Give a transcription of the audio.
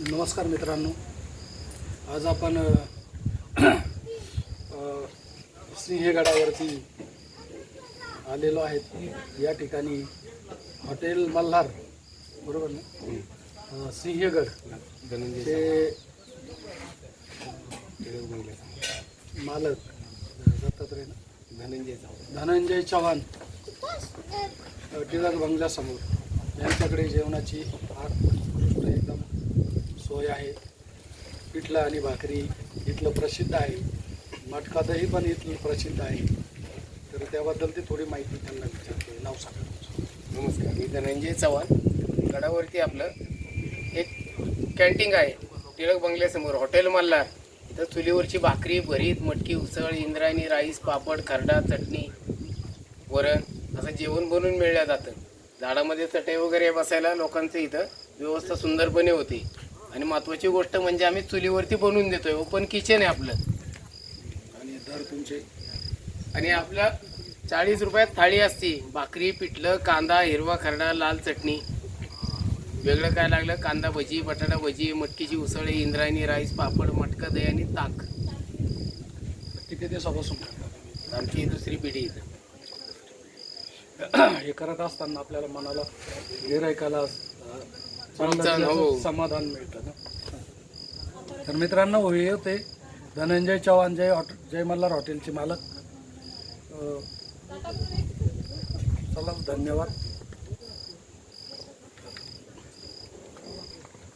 नमस्कार मित्रांनो. आज आपण सिंहगडावरती आलेलो आहेत. या ठिकाणी हॉटेल मल्हार बरोबर ना? सिंहगड ते मालक दत्तात्रय धनंजय धनंजय चव्हाण. टिळक बंगल्यासमोर. यांच्याकडे जेवणाची सोय आहे. पिठलं आणि भाकरी इथलं प्रसिद्ध आहे. मटका दही पण इथलं प्रसिद्ध आहे. तर त्याबद्दल ते थोडी माहिती त्यांना विचारतो. नाव सांगा नमस्कार मी धनंजय चव्हाण. गडावरती आपलं एक कॅन्टीन आहे. टिळक बंगल्यासमोर हॉटेल मल्हार. इथं चुलीवरची भाकरी भरीत मटकी उसळ इंद्रायणी राईस पापड खरडा चटणी वरण असं जेवण बनवून मिळलं जातं. झाडामध्ये चटई वगैरे बसायला लोकांचं इथं व्यवस्था सुंदरपणे होती. आणि महत्त्वाची गोष्ट म्हणजे आम्ही चुलीवरती बनवून देतोय. ओपन किचन आहे आपलं. आणि दर तुमचे? आणि आपल्या चाळीस रुपयात थाळी असते. भाकरी पिठलं कांदा हिरवा खरडा लाल चटणी. वेगळं काय लागलं? कांदा भजी बटाटा भजी मटकीची उसळ इंद्रायणी राईस पापड मटका दही आणि ताक. किती दिवसापासून? करता आमची ही दुसरी पिढी इथं? हे करत असताना आपल्याला मनाला गिरायकाला असं हो. समाधान मिळतं ना. तर मित्रांनो हे होते धनंजय चव्हाण जय हॉट जय मल्हार हॉटेलचे मालक. अ, चला धन्यवाद.